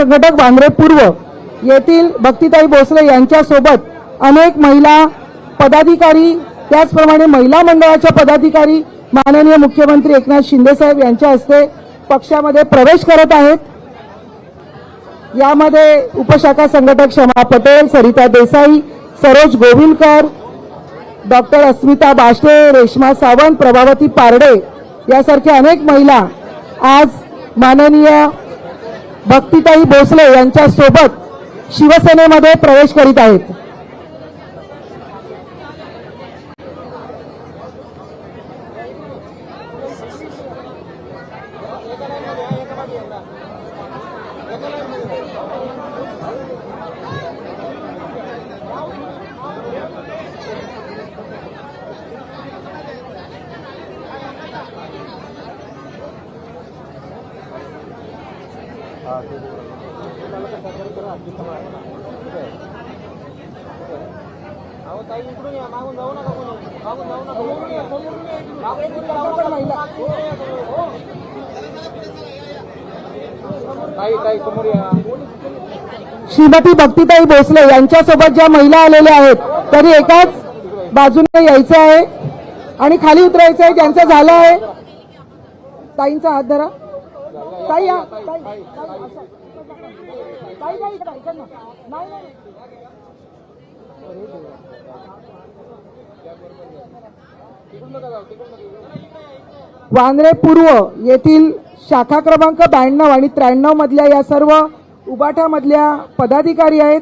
संघटक वांद्रे पूर्व येथील भक्तिताई भोसले यांच्यासोबत अनेक महिला पदाधिकारी त्याचप्रमाणे महिला मंडळाच्या पदाधिकारी माननीय मुख्यमंत्री एकनाथ शिंदे साहेब यांच्या हस्ते पक्षामध्ये प्रवेश करत आहेत. यामध्ये उपशाखा संघटक क्षमा पटेल सरिता देसाई सरोज गोविंदकर डॉक्टर अस्मिता बाष्टे रेश्मा सावंत प्रभावती पारडे यासारख्या अनेक महिला आज माननीय भक्तिताई भोसले यांच्या सोबत शिवसेनेमध्ये प्रवेश करीत आहेत. अहो ताई इकडून या मागून जाऊ नका कोणी मागून जाऊ नका समोरून या, समोरून या इकडून. मागून इकडून जाऊ नका. हो. ताई ताई समोर या श्रीमती भक्तिताई भोसले यांच्यासोबत ज्या महिला आलेल्या आहेत तरी एकाच बाजूने यायचं आहे आणि खाली उतरायचं आहे ज्यांचं झालं आहे ताईंचा हात धरा ताई या ताई, ताई, ताई. ताई, इकडं. नाही, नाही. वांद्रे पूर्व येथील शाखा क्रमांक ब्याण्णव आणि त्र्याण्णव मधल्या या सर्व उबाठामधल्या पदाधिकारी आहेत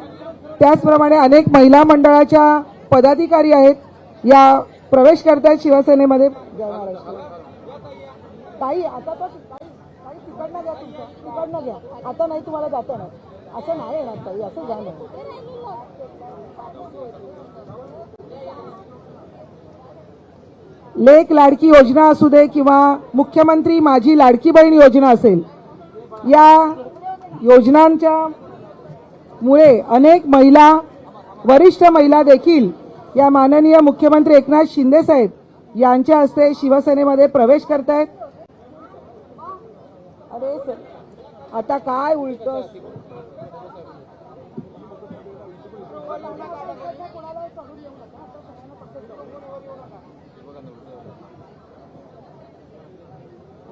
त्याचप्रमाणे अनेक महिला मंडळाच्या पदाधिकारी आहेत या प्रवेश करतायत शिवसेनेमध्ये जय महाराष्ट्र. ताई आता तिकडनं घ्या तुमचं तिकडनं घ्या. आता नाही तुम्हाला जाता येणार असं नाही येणार ताई असं घ्या नाही लेख लाडकी योजना असू दे किंवा मुख्यमंत्री माझी लाडकी बहीण योजना असेल या योजनांच्या मुळे अनेक महिला वरिष्ठ महिला देखील या माननीय मुख्यमंत्री एकनाथ शिंदे साहेब यांच्या हस्ते शिवसेनेमध्ये प्रवेश करतायत. अरे सर, आता काय उलट?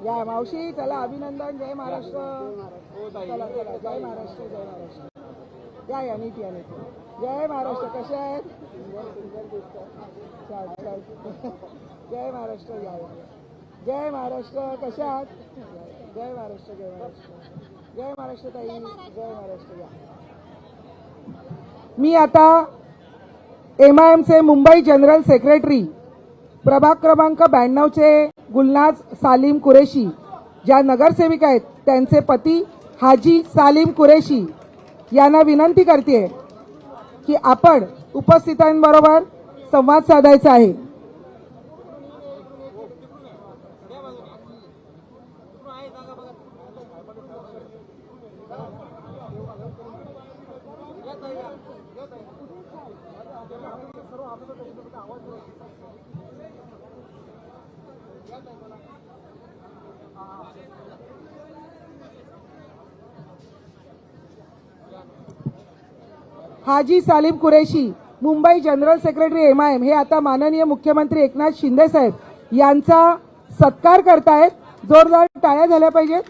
या मावशी चला अभिनंदन जय महाराष्ट्र. चला चला जय महाराष्ट्र जय महाराष्ट्र. या या नीती या जय महाराष्ट्र कशा आहेत? छान, छान. जय महाराष्ट्र या या. जय महाराष्ट्र कशा आहात? जय महाराष्ट्र जय महाराष्ट्र. जय महाराष्ट्र ताई जय महाराष्ट्र या. मी आता एम आय एमचे मुंबई जनरल सेक्रेटरी प्रभाग क्रमांक ब्याण्णवचे गुलनाज सालीम कुरेशी. ज्या नगरसेविका आहेत त्यांचे पती हाजी सालीम कुरेशी. यांना विनंती करते की आपण उपस्थितांबरोबर संवाद साधायचा आहे. Haji Salim Qureshi Mumbai general secretary MIM हे आता माननीय मुख्यमंत्री एकनाथ शिंदे साहेब यांचा सत्कार करतायत. जोरदार टाळ्या झाल्या पाहिजेत.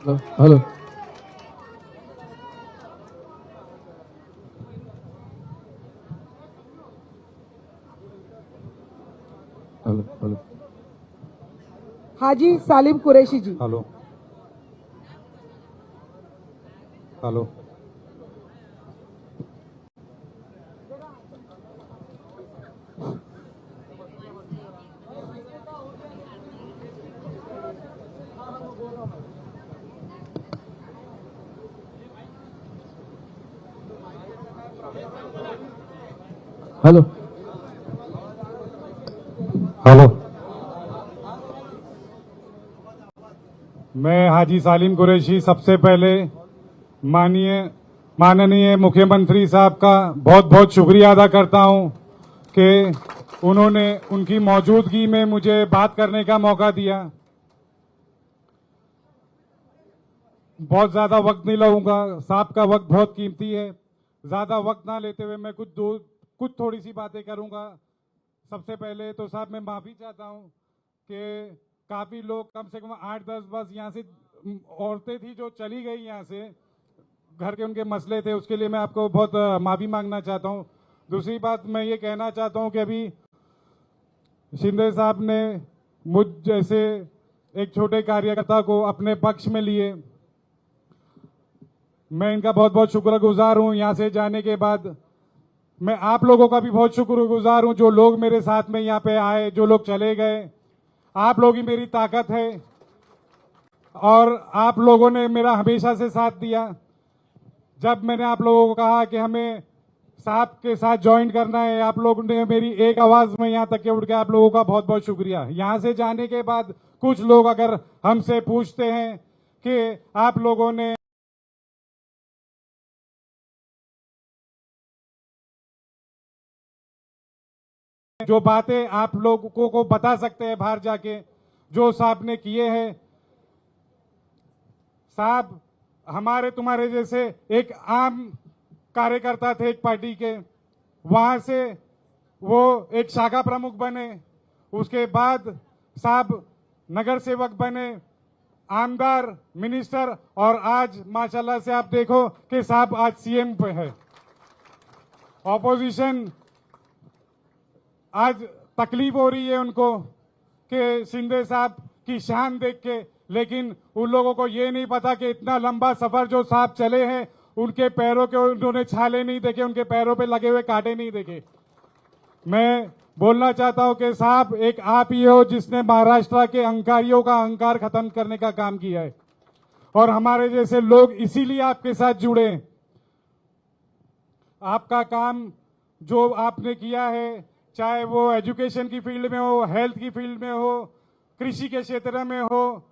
Hello hello hello Haji Salim Qureshi ji. Hello hello hello hello मैं हाजी सालिम कुरैशी सबसे पहले माननीय माननीय मुख्यमंत्री साहब का बहुत बहुत शुक्रिया अदा करता हूँ कि उन्होंने उनकी मौजूदगी में मुझे बात करने का मौका दिया। बहुत ज़्यादा वक्त नहीं लगूँगा, साहब का वक्त बहुत कीमती है। ज़्यादा वक्त ना लेते हुए मैं कुछ दो कुछ थोड़ी सी बातें करूँगा। सबसे पहले तो साहब, मैं माफ़ी चाहता हूँ कि काफ़ी लोग कम से कम आठ दस बस यहाँ से औरतें थी जो चली गई यहाँ से। घर के उनके मसले थे, उसके लिए मैं आपको बहुत माफ़ी मांगना चाहता हूँ। दूसरी बात मैं ये कहना चाहता हूँ कि अभी शिंदे साहब ने मुझ जैसे एक छोटे कार्यकर्ता को अपने पक्ष में लिए। मैं इनका बहुत बहुत शुक्रगुजार हूँ। यहाँ से जाने के बाद मैं आप लोगों का भी बहुत शुक्रगुजार हूँ जो लोग मेरे साथ में यहाँ पे आए, जो लोग चले गए। आप लोग ही मेरी ताकत है। और आप लोगों ने मेरा हमेशा से साथ दिया। जब मैंने आप लोगों को कहा कि हमें साहब के साथ ज्वाइन करना है, आप लोगों ने मेरी एक आवाज़ में यहाँ तक के उठ के आप लोगों का बहुत बहुत शुक्रिया। यहाँ से जाने के बाद कुछ लोग अगर हमसे पूछते हैं कि आप लोगों ने जो बातें आप लोगों को को बता सकते हैं बाहर जाके, जो साहब ने किए हैं। साहब, हमारे तुम्हारे जैसे एक आम कार्यकर्ता थे एक पार्टी के, वहाँ से वो एक शाखा प्रमुख बने, उसके बाद साहब नगर सेवक बने, आमदार, मिनिस्टर, और आज माशाल्लाह से आप देखो कि साहब आज सीएम पे है। ऑपोजिशन आज तकलीफ़ हो रही है उनको कि शिंदे साहब की शान देख के, लेकिन उन लोगों को ये नहीं पता कि इतना लंबा सफ़र जो साहब चले हैं, उनके पैरों के उन्होंने छाले नहीं देखे, उनके पैरों पे लगे हुए कांटे नहीं देखे। मैं बोलना चाहता हूँ कि साहब, एक आप ही हो जिसने महाराष्ट्र के अहंकारियों का अहंकार खत्म करने का काम किया है। और हमारे जैसे लोग इसीलिए आपके साथ जुड़े आपका काम जो आपने किया है चाहे वो एजुकेशन की फ़ील्ड में हो, हेल्थ की फ़ील्ड में हो, कृषि के क्षेत्र में हो,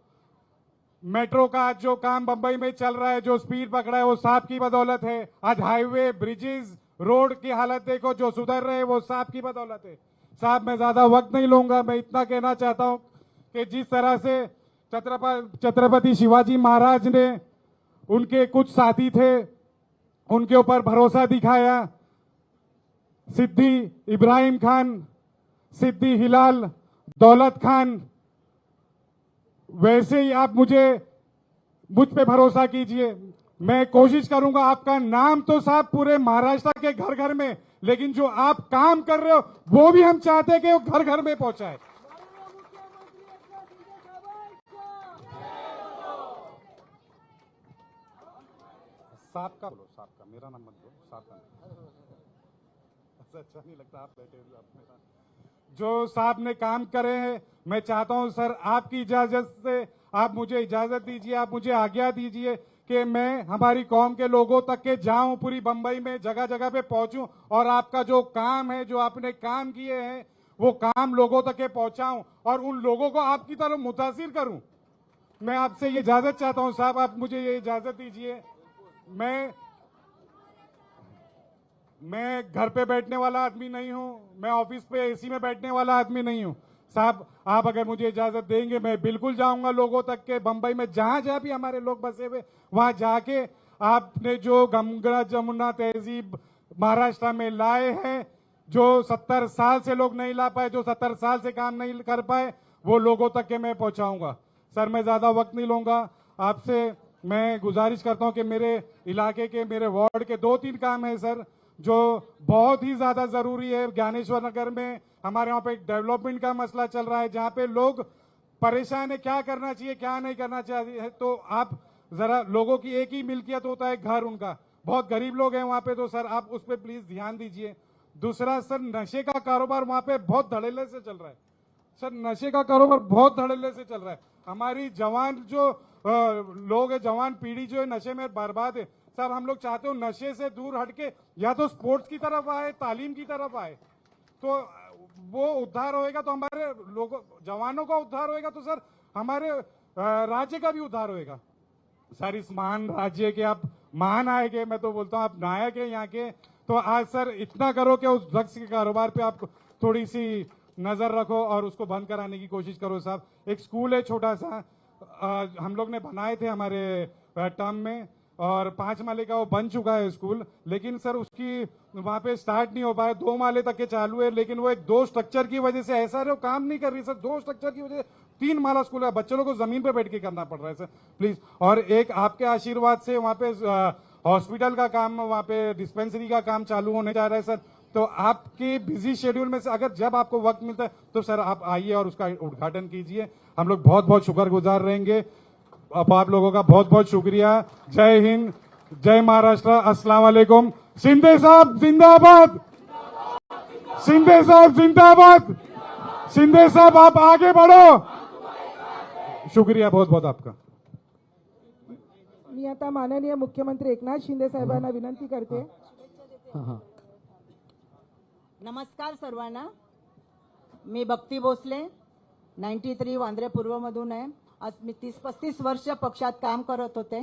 मेट्रो का जो काम बंबई में चल रहा है, जो स्पीड पकड़ा है, वो साहब की बदौलत है। आज हाईवे, ब्रिजेस, रोड की हालत देखो, जो सुधर रहे वो साहब की बदौलत है। साहब मैं ज़्यादा वक्त नहीं लूँगा, मैं इतना कहना चाहता हूँ कि जिस तरह से छत्रपति शिवाजी महाराज ने उनके कुछ साथी थे, उनके ऊपर भरोसा दिखाया सिद्दी इब्राहिम खान, सिद्दी हिलाल, दौलत खान, वैसे ही आप मुझे, मुझ पे भरोसा कीजिए। मैं कोशिश करूँगा आपका नाम तो साहब पूरे महाराष्ट्र के घर घर में, लेकिन जो आप काम कर रहे हो, वो भी हम चाहते हैं कि वो घर घर में पहुँचाए। साहब का बोलो साहब का, मेरा नाम ऐसा अच्छा नहीं लगता आप बैठे हुए आप मेरा जो साहब ने काम करे हैं, मैं चाहता हूँ, सर, आपकी इजाज़त से आप मुझे इजाज़त दीजिए, आप मुझे आज्ञा दीजिए कि मैं हमारी कौम के लोगों तक के जाऊँ, पूरी बंबई में जगह जगह पे पहुंचूं और आपका जो काम है, जो आपने काम किए हैं, वो काम लोगों तक के पहुंचाऊं और उन लोगों को आपकी तरफ़ मुतासिर करूँ। मैं आपसे ये इजाज़त चाहता हूँ, साहब, आप मुझे ये इजाज़त दीजिए। मैं मैं घर पे बैठने वाला आदमी नहीं हूँ, मैं ऑफ़िस पे एसी में बैठने वाला आदमी नहीं हूँ। साहब, आप अगर मुझे इजाज़त देंगे, मैं बिल्कुल जाऊँगा लोगों तक के, बंबई में जहाँ जहाँ भी हमारे लोग बसे हुए, वहाँ जाके आपने जो गंगा जमुना तहजीब महाराष्ट्र में लाए हैं, जो सत्तर साल से लोग नहीं ला पाए, जो सत्तर साल से काम नहीं कर पाए, वो लोगों तक के मैं पहुंचाऊँगा। सर, मैं ज़्यादा वक्त नहीं लूँगा। आपसे मैं गुजारिश करता हूँ कि मेरे इलाके के, मेरे वार्ड के दो तीन काम है, सर। जो बहुत ही ज़्यादा ज़रूरी है ज्ञानेश्वर नगर में। हमारे वहाँ पे एक डेवलपमेंट का मसला चल रहा है, जहाँ पे लोग परेशान है, क्या करना चाहिए, क्या नहीं करना चाहिए। तो आप जरा लोगों की एक ही मिल्कियत होता है घर उनका। बहुत गरीब लोग हैं वहाँ पे तो सर आप उस पर प्लीज़ ध्यान दीजिए। दूसरा, सर नशे का कारोबार वहाँ पे बहुत धड़ेले से चल रहा है। सर नशे का कारोबार बहुत धड़ेले से चल रहा है। हमारी जवान जो लोग है, जवान पीढ़ी जो है नशे में बर्बाद है। साहब हम लोग चाहते हो नशे से दूर हटके या तो स्पोर्ट्स की तरफ़ आए तालीम की तरफ़ आए। तो वो उद्धार होएगा तो हमारे लोगों जवानों का उद्धार होएगा तो सर हमारे राज्य का भी उद्धार होएगा। सर इस महान राज्य के आप महान आए के मैं तो बोलता हूँ आप नायक है यहाँ के। तो आज सर इतना करो कि उस ड्रग्स के कारोबार पे आप थोड़ी सी नज़र रखो और उसको बंद कराने की कोशिश करो साहब। एक स्कूल है छोटा सा अ, हम लोग ने बनाए थे हमारे टर्म में। और पाँच माले का वो बन चुका है स्कूल, लेकिन सर उसकी वहाँ पे स्टार्ट नहीं हो पाया। दो माले तक के चालू है, लेकिन वो एक दो स्ट्रक्चर की वजह से ऐसा है वो काम नहीं कर रही सर। दो स्ट्रक्चर की वजह से तीन माला स्कूल है। बच्चों को ज़मीन पे बैठ के करना पड़ रहा है सर प्लीज़ और एक आपके आशीर्वाद से वहाँ पे हॉस्पिटल का काम, वहाँ पे डिस्पेंसरी का काम चालू होने जा रहा है सर। तो आपके बिज़ी शेड्यूल में से अगर जब आपको वक्त मिलता है तो सर आप आइए और उसका उद्घाटन कीजिए। हम लोग बहुत बहुत शुक्रगुजार रहेंगे। आप लोगों का बहुत बहुत शुक्रिया। जय हिंद जय महाराष्ट्र अस्सलाम वालेकुम। सिंधे साहब जिंदाबाद। सिंधे साहब जिंदाबाद। सिंधे साहब आप आगे बढ़ो। शुक्रिया बहुत बहुत आपका। मी आता माननीय मुख्यमंत्री एकनाथ शिंदे साहेबांना विनंती करते. हां हां. नमस्कार सर्वांना. मी भक्ती भोसले नाईन्टी थ्री वांद्रे पूर्वमधून आहे. आज मी तीस पस्तीस वर्ष पक्षात काम करत होते.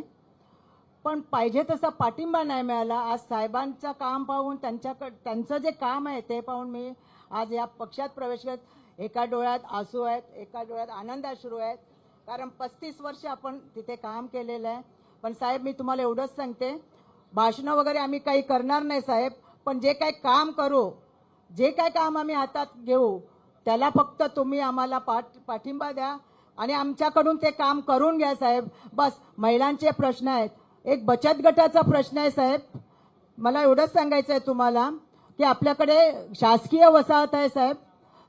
पण पाहिजे तसा पाठिंबा नाही मिळाला. आज साहेबांचं काम पाहून त्यांच्याकडं त्यांचं जे काम आहे ते पाहून मी आज या पक्षात प्रवेश करत एका डोळ्यात आसू आहेत एका डोळ्यात आनंदाश्रू आहेत. कारण पस्तीस वर्ष आपण तिथे काम केलेलं आहे. पण साहेब मी तुम्हाला एवढंच सांगते. भाषणं वगैरे आम्ही काही करणार नाही साहेब. पण जे काही काम करू जे काय काम आम्ही हातात घेऊ त्याला फक्त तुम्ही आम्हाला पाठ पाठिंबा द्या. आणि आमच्याकडून ते काम करून घ्या साहेब. बस महिलांचे प्रश्न आहेत. एक बचत गटाचा प्रश्न आहे साहेब. मला एवढंच सांगायचं आहे तुम्हाला की आपल्याकडे शासकीय वसाहत आहे साहेब.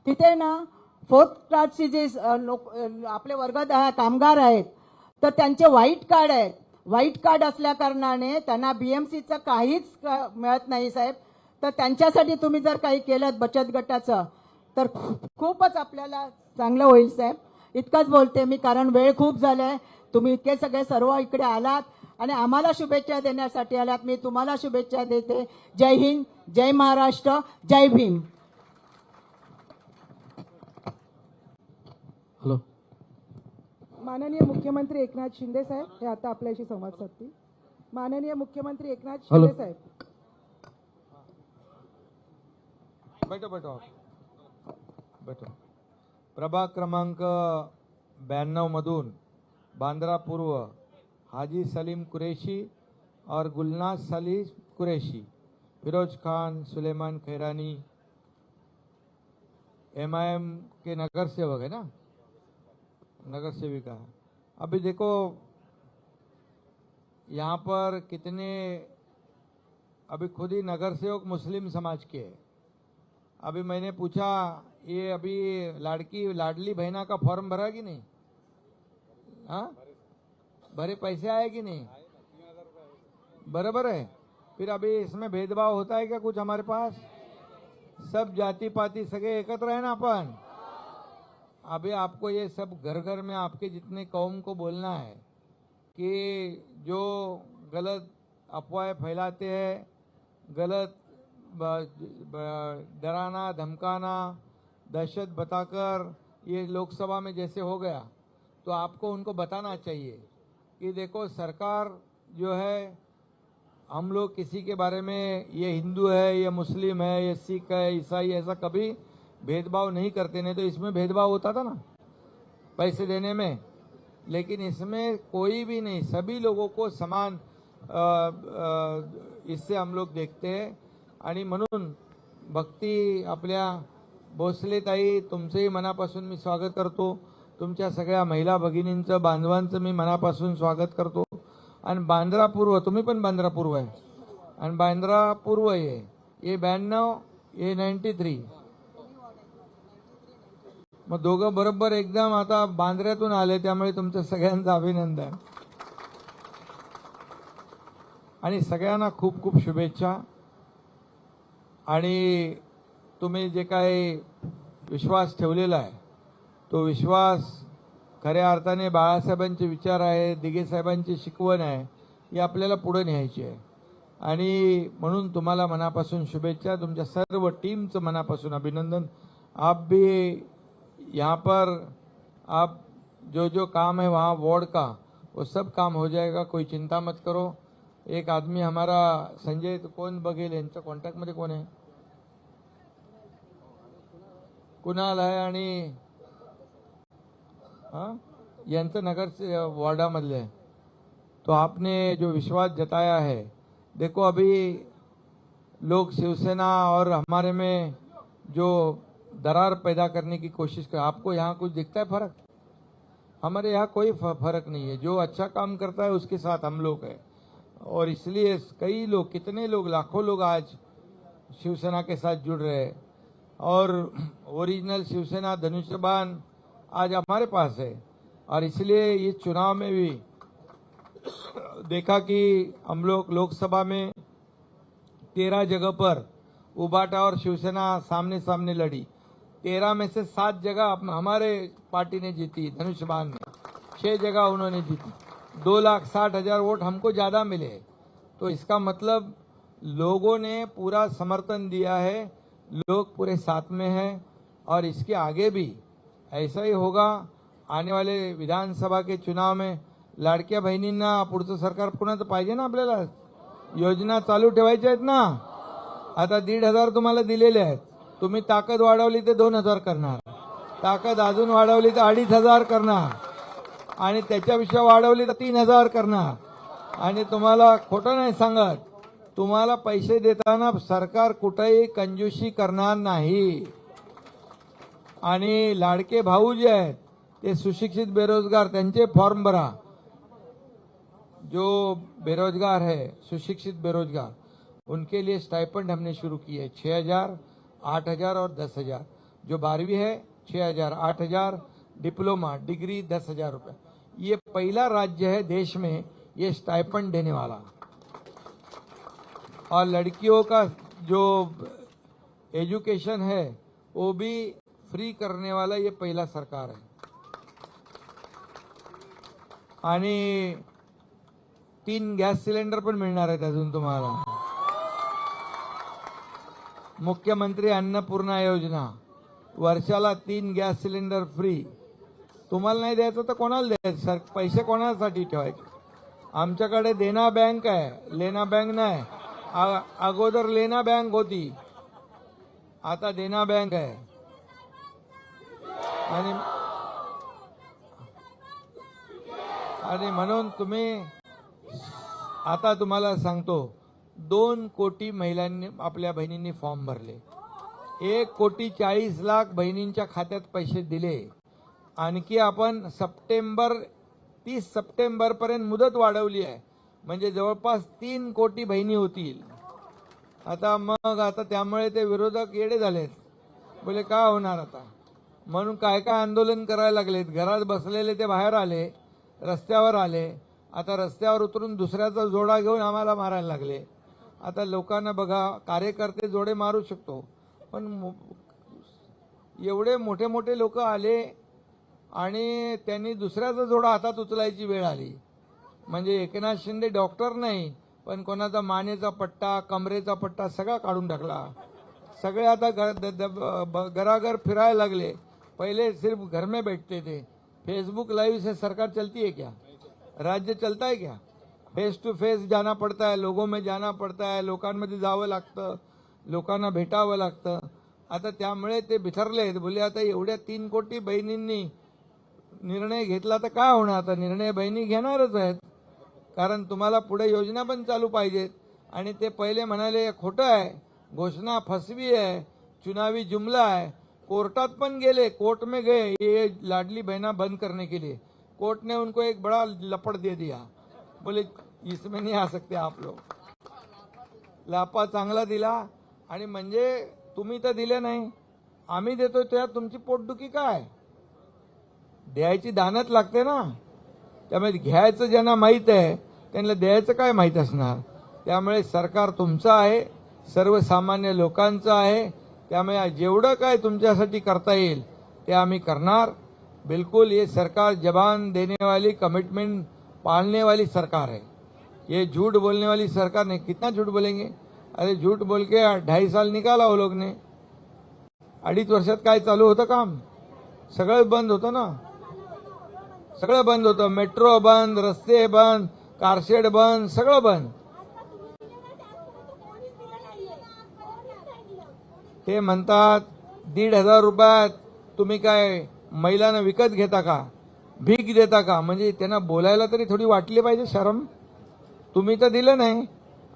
तिथे ना फोर्थ क्लासची जे लोक आपले वर्ग कामगार आहेत तर त्यांचे व्हाईट कार्ड आहेत. व्हाईट कार्ड असल्या कारणाने त्यांना बीएमसीचं काहीच क- मिळत नाही साहेब. तर त्यांच्यासाठी तुम्ही जर काही केलं बचत गटाचं तर खूपच आपल्याला चांगलं होईल साहेब. इतकंच बोलते मी कारण वेळ खूप झालाय. तुम्ही इतके सगळे सर्व इकडे आलात आणि आम्हाला शुभेच्छा देण्यासाठी आलात. मी तुम्हाला शुभेच्छा देते. जय हिंद जय महाराष्ट्र जय भीम. हॅलो माननीय मुख्यमंत्री एकनाथ शिंदे साहेब हे आता आपल्याशी संवाद साधतील. माननीय मुख्यमंत्री एकनाथ. शिंदे साहेब. बैठो बैठो. बैठो. प्रभाग क्रमांक ब्याण्णव मधून बांद्रा पूर्व, हाजी सलीम कुरैशी और गुलनाज सलीम कुरैशी, फिरोज खान, सुलेमान खैरानी एमआईएम के नगर सेवक है ना? नगर सेविका। अभी देखो, यहाँ पर कितने, अभी खुद ही नगर सेवक मुस्लिम समाज के हैं। अभी मैंने पूछा ये अभी लाड़की, लाडली बहना का फॉर्म भरा कि नहीं? हाँ? भरे पैसे आए कि नहीं? बराबर है। फिर अभी इसमें भेदभाव होता है क्या कुछ हमारे पास? सब जाति पाति सगे एकत्र है ना अपन? अभी आपको ये सब घर घर में आपके जितने कौम को बोलना है कि जो गलत अफवाहें फैलाते हैं, गलत डराना, धमकाना दहशत बताकर ये लोकसभा में जैसे हो गया तो आपको उनको बताना चाहिए कि देखो सरकार जो है, हम लोग किसी के बारे में, ये हिंदू है, ये मुस्लिम है, ये सिख है, ईसाई, ऐसा कभी भेदभाव नहीं करते, नहीं तो इसमें भेदभाव होता था ना, पैसे देने में। लेकिन इसमें कोई भी नहीं, सभी लोगों को समान इससे हम लोग देखते हैं। आणि म्हणून भक्ती आपल्या भोसले ताई तुमचंही मनापासून मी स्वागत करतो. तुमच्या सगळ्या महिला भगिनींचं बांधवांचं मी मनापासून स्वागत करतो. आणि बांद्रा पूर्व तुम्ही पण बांद्रा पूर्व आहे. आणि बांद्रा पूर्व आहे हे ब्याण्णव ए नाईन्टी थ्री मग दोघं बरोबर एकदम आता बांद्र्यातून आले त्यामुळे तुमचं सगळ्यांचं अभिनंदन. आणि सगळ्यांना खूप खूप शुभेच्छा. आणि तुम्ही जे काही विश्वास ठेवलेला आहे तो विश्वास खऱ्या अर्थाने बाळासाहेबांचे विचार आहे दिगेसाहेबांची शिकवण आहे ही आपल्याला पुढे न्यायची आहे. आणि म्हणून तुम्हाला मनापासून शुभेच्छा तुमच्या सर्व टीमचं मनापासून अभिनंदन. आप भी यहाँ पर आप जो जो काम है वहाँ वार्ड का वो सब काम हो जाएगा कोई चिंता मत करो. एक आदमी हमारा संजय तो कौन बघेल यांच्या कॉन्टॅक्टमध्ये कोण आहे? कुणाल आहे आणि हा? यांचं नगर से, वार्डामधले. आहे तो आपने जो विश्वास जताया है, देखो अभी लोग शिवसेना और हमारे में जो दरार पैदा करने की कोशिश कर, आपको यहाँ कुछ दिखता है फ़र्क? हमारे यहाँ कोई फ़र्क नहीं है। जो अच्छा काम करता है, उसके साथ हम लोग हैं। और इसलिए कई लोग, कितने लोग, लाखों लोग आज शिवसेना के साथ जुड़ रहे हैं। और ओरिजिनल शिवसेना धनुष्यबान आज हमारे पास है। और इसलिए इस चुनाव में भी देखा कि हम लोग लोकसभा में तेरह जगह पर उबाटा और शिवसेना सामने सामने लड़ी। तेरह में से सात जगह हमारे पार्टी ने जीती धनुष्यबान ने छह जगह उन्होंने जीती। दो लाख साठ हज़ार वोट हमको ज़्यादा मिले। तो इसका मतलब लोगों ने पूरा समर्थन दिया है लोग पूरे साथ में हैं और इसके आगे भी ऐसा ही होगा। आने वाले विधानसभा के चुनाव में लाडक्या बहिणींना पुढचं सरकार पुन्हा तर पाहिजे ना आपल्याला। योजना चालू ठेवायच्या आहेत ना। आता दीड हजार तुम्हाला दिलेले आहेत। तुम्ही ताकद वाढवली तर दोन हजार करणार। ताकद अजून वाढवली तर अडीच हजार करणार। आणि त्याच्यापेक्षा वाढवली तर तीन हजार करणार। आणि तुम्हाला खोटं नाही सांगत। तुम्हाला पैसे देताना सरकार कुठेही कंजूशी करणार नाही. आणि लाडके भाऊ जे आहेत ते सुशिक्षित बेरोजगार त्यांचे फॉर्म भरा. जो बेरोजगार है सुशिक्षित बेरोजगार उनके लिए स्टाइपेंड हमने शुरू किए है। हजार आठ हजार और दस हजार। जो बारहवीं है छः हजार आठ हजार। डिप्लोमा डिग्री दस हजार रुपये ये पहला राज्य है देश में ये स्टाइपेंड देने वाला। और लड़कियों का जो एजुकेशन है वो भी फ्री करने वाला ये पहला सरकार है। आणि तीन गॅस सिलेंडर पण मिळणार आहेत अजून तुम्हाला. मुख्यमंत्री अन्नपूर्णा योजना. वर्षाला तीन गॅस सिलेंडर फ्री तुम्हाला नाही द्यायचं तर कोणाला द्यायचं? सर पैसे कोणासाठी ठेवायचे? आमच्याकडे देना बँक आहे. लेना बँक नाही. अगोदर लेना बँक होती. आता देना बँक आहे. आणि आणि म्हणून तुम्ही आता तुम्हाला सांगतो दोन कोटी महिलांनी आपल्या बहिणींनी फॉर्म भरले. एक कोटी चाळीस लाख बहिणींच्या खात्यात पैसे दिले. आणखी आपण सप्टेंबर तीस सप्टेंबरपर्यंत मुदत वाढवली आहे. म्हणजे जवळपास तीन कोटी बहिणी होतील. आता मग आता त्यामुळे ते विरोधक येडे झालेत. बोले का होणार आता? म्हणून काय काय आंदोलन करायला लागलेत. घरात बसलेले ते बाहेर आले रस्त्यावर आले. आता रस्त्यावर उतरून दुसऱ्याचा जोडा घेऊन आम्हाला मारायला लागले. आता लोकांना बघा कार्यकर्ते जोडे मारू शकतो. पण एवढे मोठे मोठे लोक आले आणि त्यांनी दुसऱ्याचा जोडा हातात उचलायची वेळ आली. म्हणजे एकनाथ शिंदे डॉक्टर नाही पण कोणाचा मानेचा पट्टा कमरेचा पट्टा सगळा काढून टाकला. सगळे आता घर द- ब- घराघर फिरायला लागले. पहले सिर्फ घर में बैठते थे. फेसबुक लाइव से सरकार चलती है क्या? राज्य चलता है क्या? फेस टू फेस जाना पडता है लोगों में जाना पडता है लोकांमध्ये जावं लागतं लोकांना भेटावं लागतं. आता त्यामुळे ते बिथरले बोले आता एवढ्या तीन कोटी बहिणींनी निर्णय घेतला तर काय होणार? आता निर्णय बहिणी घेणारच आहेत. कारण तुम्हाला पुढे योजना पण चालू पाहिजेत. आणि ते पहिले म्हणाले खोटं आहे. घोषणा फसवी आहे. चुनावी जुमला आहे. कोर्टात पण गेले. कोर्ट में गए. ये लाडली बहना बंद करने के लिए. कोर्ट ने उनको एक बड़ा लपड़ दे दिया. बोले इसमें नहीं आ सकते आप लोग. लापा चांगला दिला. आणि म्हणजे तुम्ही तर दिले नाही. आम्ही देतोय त्यात तुमची पोटदुखी काय? द्यायची दानच लागते ना. त्यामुळे घ्यायचं ज्यांना माहीत आहे त्यांना द्यायचं काय माहीत असणार? त्यामुळे सरकार तुमचं आहे सर्वसामान्य लोकांचं आहे. त्यामुळे जेवढं काय तुमच्यासाठी करता येईल ते आम्ही करणार. बिल्कुल ये सरकार जबान देने वाली कमिटमेंट पाळणेवाली सरकार है ये झूठ बोलने वाली सरकार नाही. कितना झूठ बोलेंगे? अरे झूठ बोल के ढाई साल निकाला वो लोग ने. अडीच वर्षात काय चालू होतं काम? सगळं बंद होतं ना? सगळं बंद होतं. मेट्रो बंद रस्ते बंद. कारशेड बंद सगळं बंद. ते म्हणतात दीड हजार रुपयात तुम्ही काय महिलांना विकत घेता का? भीक देता का? म्हणजे त्यांना बोलायला तरी थोडी वाटली पाहिजे शरम. तुम्ही तर दिलं नाही.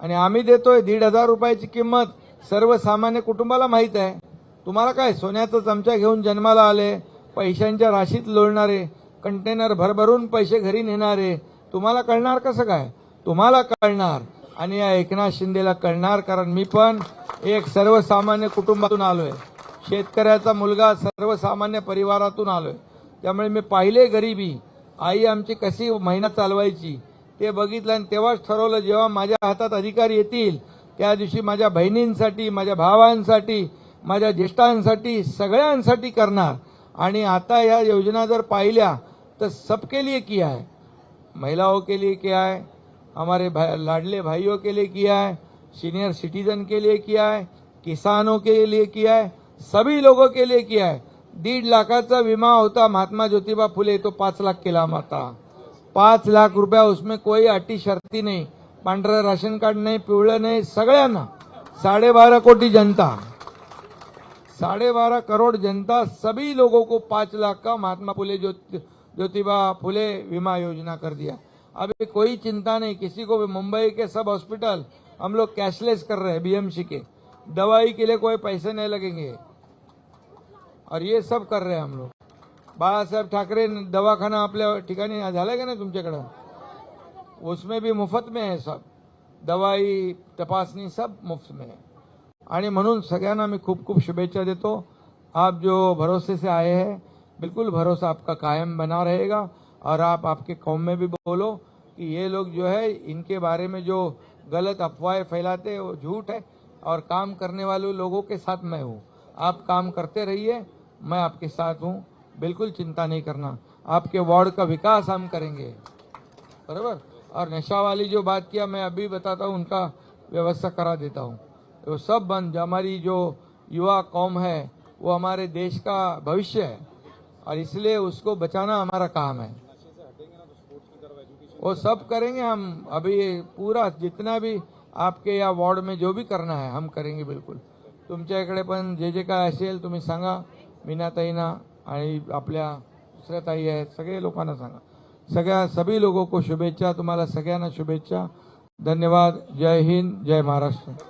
आणि आम्ही देतोय दीड हजार रुपयाची किंमत. सर्वसामान्य कुटुंबाला माहीत आहे. तुम्हाला काय सोन्याचा चमचा घेऊन जन्माला आले पैशांच्या राशीत लोळणारे कंटेनर भरभरून पैसे घरी नेणारे तुम्हाला कळणार कसं काय? तुम्हाला कळणार. आणि या एकनाथ शिंदेला कळणार कारण मी पण एक सर्वसामान्य कुटुंबातून आलोय. शेतकऱ्याचा मुलगा सर्वसामान्य परिवारातून आलोय. त्यामुळे मी पाहिले गरिबी. आई आमची कशी महिना चालवायची ते बघितलं आणि तेव्हाच ठरवलं जेव्हा माझ्या हातात अधिकार येतील त्या दिवशी माझ्या बहिणींसाठी माझ्या भावांसाठी माझ्या ज्येष्ठांसाठी सगळ्यांसाठी करणार. आणि आता या योजना जर पाहिल्या तर सबके लिए किया है. महिलाओं के लिए किया है हमारे भाई, लाडले भाइयों के लिए किया है सीनियर सिटीजन के लिए किया है किसानों के लिए किया है सभी लोगों के लिए किया है। दीड लाखाचा विमा होता महात्मा ज्योतिबा फुले तो पाच लाख केला माता। पाच लाख रुपया उसमें कोई अटी शर्ती नहीं पांढरं राशन कार्ड नाही पिवळं नाही सगळ्यांना. साडेबारा कोटी जनता. साढ़े बारह करोड़ जनता सभी लोगों को पांच लाख का महात्मा फुले ज्योति ज्योतिबा फुले बीमा योजना कर दिया। अभी कोई चिंता नहीं, किसी को भी मुंबई के सब हॉस्पिटल हम लोग कैशलेस कर रहे हैं, बीएमसी के। दवाई के लिए कोई पैसे नहीं लगेंगे। और ये सब कर रहे हैं हम लोग। बाला बाळासाहेब ठाकरे दवाखाना आपल्या ठिकाणी झालाय का नाही तुमच्याकडं? उसमें भी मुफ़्त में है सब। दवाई तपासनी सब मुफ़्त में है। आणि खूप खूप शुभेच्छा देतो। आप जो भरोसे से आए हैं बिल्कुल भरोसा आपका कायम बना रहेगा और आप आपके कौम में भी बोलो कि ये लोग जो है, इनके बारे में जो गलत अफवाहें फैलाते हैं, वो झूठ है और काम करने वाले लोगों के साथ मैं हूँ। आप काम करते रहिए, मैं आपके साथ हूँ। बिल्कुल चिंता नहीं करना। आपके वार्ड का विकास हम करेंगे। बराबर? और नशा वाली जो बात किया, मैं अभी बताता हूँ, उनका व्यवस्था करा देता हूँ। वो सब बंद। हमारी जो युवा कौम है, वो हमारे देश का भविष्य है। और इसलिए उसको बचाना हमारा काम है। वो सब करेंगे हम, अभी पूरा जितना भी आपके या वॉर्ड में जो भी करना है, हम करेंगे बिल्कुल। इकडे पण जे जे काय असेल तुम्ही सांगा मीनाताईंना आणि आपल्या दुसऱ्या ताई आहेत, सगळे लोकांना सांगा। सगळ्या, सभी लोगों को शुभेच्छा, तुम्हाला सगळ्यांना शुभेच्छा। धन्यवाद, जय हिंद, जय महाराष्ट्र।